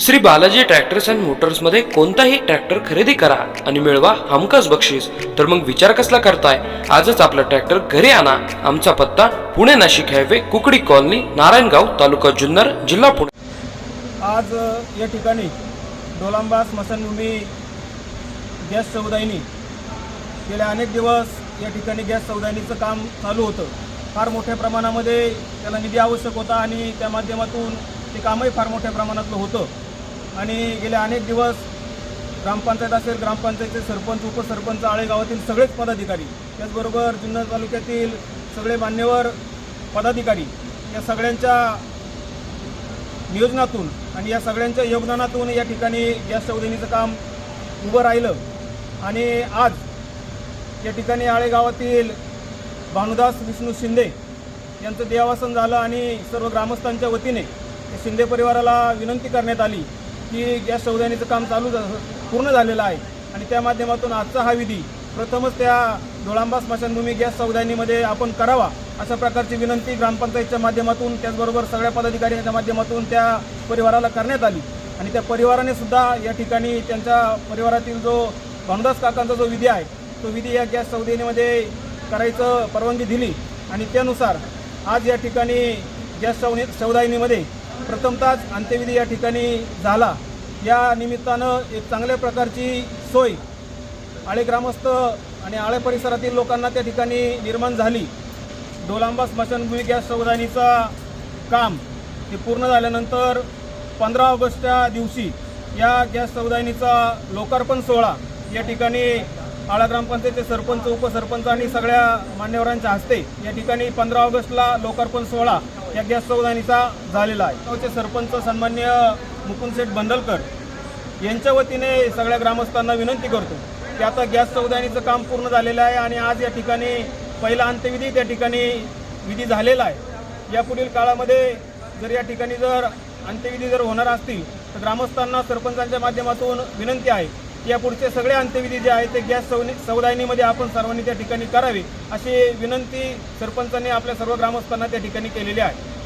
Shri Balaji tractors and मोटर्समध्ये कोणताही tractor खरेदी करा आणि मिळवा हमखास बक्षीस. तर मग विचार कसला करताय? आजच आपला ट्रॅक्टर घरी आणा. आमचा पत्ता पुणे नाशिक हायवे कुकडी कॉलनी नारायणगाव तालुका जुन्नर जिल्हा पुणे. आज या ठिकाणी डोलांबा स्मशानभूमी गॅस चौदायनी गेल्या अनेक दिवस या ठिकाणी गॅस चौदायनीचं काम चालू होतं. फार मोठ्या प्रमाणामध्ये त्याला निधी आवश्यक होता आणि त्या माध्यमातून ते कामही फार मोठ्या प्रमाणातलं होतं. आणि गेले अनेक दिवस ग्रामपंचायत असेल ग्रामपंचायतचे सरपंच उपसरपंच आळे गावातील सगळेच पदाधिकारी त्याचबरोबर जुन्नर तालुक्यातील सगळे मान्यवर पदाधिकारी या सगळ्यांच्या नियोजनातून आणि या सगळ्यांच्या योगदानातून या ठिकाणी गॅस चौधरीचं काम उभं राहिलं. आणि आज या ठिकाणी आळेगावातील भानुदास विष्णू शिंदे यांचं देवासन झालं आणि सर्व ग्रामस्थांच्या वतीने शिंदे परिवाराला विनंती करण्यात आली की गॅस चौधरीचं काम चालू झा- पूर्ण झालेलं आहे. आणि त्या माध्यमातून आजचा हा विधी प्रथमच त्या धोळांबा स्मशानभूमी गॅस चौदानीमध्ये आपण करावा अशा प्रकारची विनंती ग्रामपंचायतच्या माध्यमातून त्याचबरोबर सगळ्या पदाधिकाऱ्यांच्या माध्यमातून त्या परिवाराला करण्यात आली. आणि त्या परिवाराने सुद्धा या ठिकाणी त्यांच्या परिवारातील जो भानुदास काकांचा जो विधी आहे तो विधी या गॅस चौदानीमध्ये करायचं परवानगी दिली. आणि त्यानुसार आज या ठिकाणी गॅस चौनी चौदायनीमध्ये प्रथमतःच अंत्यविधी या ठिकाणी झाला. या निमित्तानं एक चांगल्या प्रकारची सोय आळे ग्रामस्थ आणि आळे परिसरातील लोकांना त्या ठिकाणी निर्माण झाली. डोलांबा स्मशानभूमी गॅस चौदानीचा काम हे पूर्ण झाल्यानंतर पंधरा ऑगस्टच्या दिवशी या गॅस चौदानीचा लोकार्पण सोहळा या ठिकाणी आळा ग्रामपंचायतचे सरपंच उपसरपंच आणि सगळ्या मान्यवरांच्या हस्ते या ठिकाणी पंधरा ऑगस्टला लोकार्पण सोहळा या गॅस चौदानीचा झालेला आहे. गावचे सरपंच सन्मान्य मुकुंदसेठ बंदलकर बंडलकर यांच्या वतीने सगळ्या ग्रामस्थांना विनंती करतो की आता गॅस चौदानीचं काम पूर्ण झालेलं आहे आणि आज या ठिकाणी पहिला अंत्यविधी त्या ठिकाणी विधी झालेला आहे. यापुढील काळामध्ये जर या ठिकाणी जर अंत्यविधी जर होणार असतील तर ग्रामस्थांना सरपंचांच्या माध्यमातून विनंती आहे यापुढचे सगळे अंत्यविधी जे आहेत ते गॅस सौनी सौदायनीमध्ये आपण सर्वांनी त्या ठिकाणी करावे अशी विनंती सरपंचांनी आपल्या सर्व ग्रामस्थांना त्या ठिकाणी केलेली आहे.